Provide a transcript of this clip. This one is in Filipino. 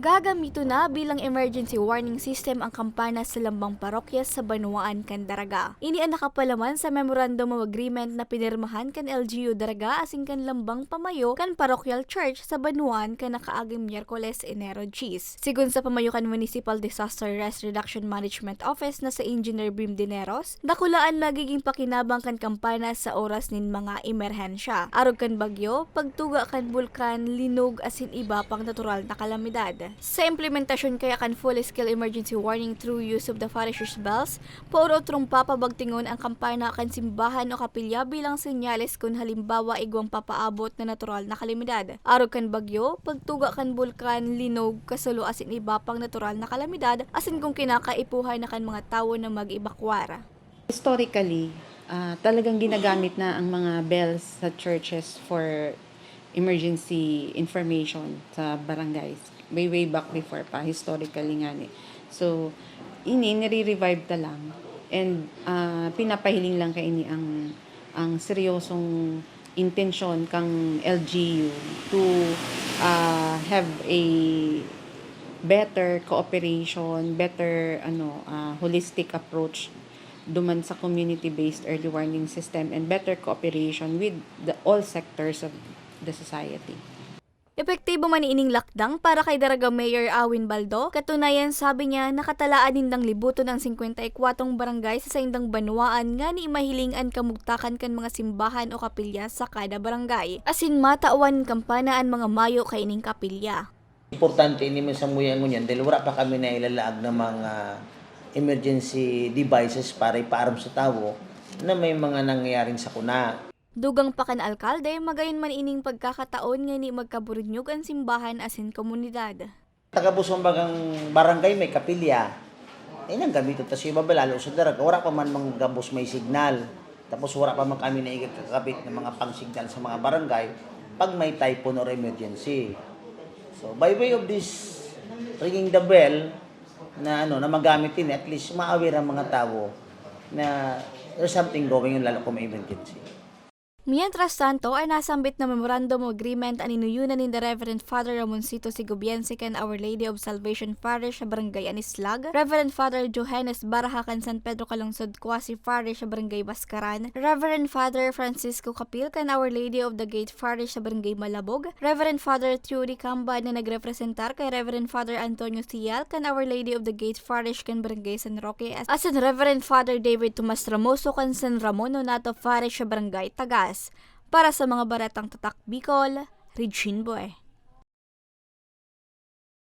Gagamito na bilang emergency warning system ang kampana sa lambang parokya sa Banuaan, Candaraga. Ini ang nakapalaman sa Memorandum of Agreement na pinirmahan kan LGU Daraga asing kan lambang pamayo kan parokyal church sa Banuaan kan nakaaging Miyerkules Enero Cheese. Sigun sa pamayo kan Municipal Disaster Risk Reduction Management Office na sa Engineer Brim Dineros, dakulaan magiging pakinabang kan kampana sa oras nin mga emerhensya. Arog kan bagyo, pagtuga kan bulkan, linog asin iba pang natural na kalamidad. Sa implementasyon kaya kan full-scale emergency warning through use of the parishes bells, puro trumpa pabagtingon ang kampana kan simbahan o kapilya bilang senyales kung halimbawa igwang papaabot na natural na kalamidad. Arog kan bagyo, pagtuga kan bulkan, linog, kasalo asin iba pang natural na kalamidad asin kung kinakaipuhan na kan mga tao na mag-ibakwara. Historically, ah, talagang ginagamit na ang mga bells sa churches for emergency information sa barangays. Way, way back before pa, historically nga ni. So, ini, nire-revive ta lang. And ah, pinapahiling lang kay ini ang ang seryosong intention kang LGU to ah, have a better cooperation, better ano ah, holistic approach duman sa community-based early warning system and better cooperation with the all sectors of the society. Epektibo man ining lakdang para kay Daraga Mayor Awin Baldo. Katunayan sabi niya nakatalaan din ng libuto ng 54 barangay sa saindang banwaan nga ni mahilingan kamugtakan kan mga simbahan o kapilya sa kada barangay. Asin matawan kampana ang mga mayo kay ining kapilya. Importante ini mo sa muyan ngunyan dahil wala pa kami na ilalaag ng mga emergency devices para ipaaram sa tao na may mga nangyayaring sakuna. Dugang pa kan alkalde, magayon man ining pagkakataon nga ni magkaburunyog ang simbahan asin komunidad. Tagabusong bagang barangay may kapilya. Eh nang gamito tas iba balalo sa darag. Wala pa man mga gabos may signal. Tapos wala pa man kami na kakabit ng mga pang-signal sa mga barangay pag may typhoon or emergency. So by way of this ringing the bell na ano na magamit din at least ma-aware ang mga tao na there's something going on lalo kung may emergency. Mientras tanto, ay nasambit na memorandum agreement ang inuyunan ni the Reverend Father Ramoncito Sigobiense kan Our Lady of Salvation Parish sa Barangay Anislag, Reverend Father Johannes Baraha kan San Pedro Calungsod Quasi Parish sa Barangay Baskaran, Reverend Father Francisco Capil kan Our Lady of the Gate Parish sa Barangay Malabog, Reverend Father Theory Camba na nagrepresentar kay Reverend Father Antonio Sial kan Our Lady of the Gate Parish kan Barangay San Roque, as in Reverend Father David Tomas Ramoso kan San Ramon Nonato Parish sa Barangay Tagas. Para sa mga baratang tatak Bicol, Regine Boy.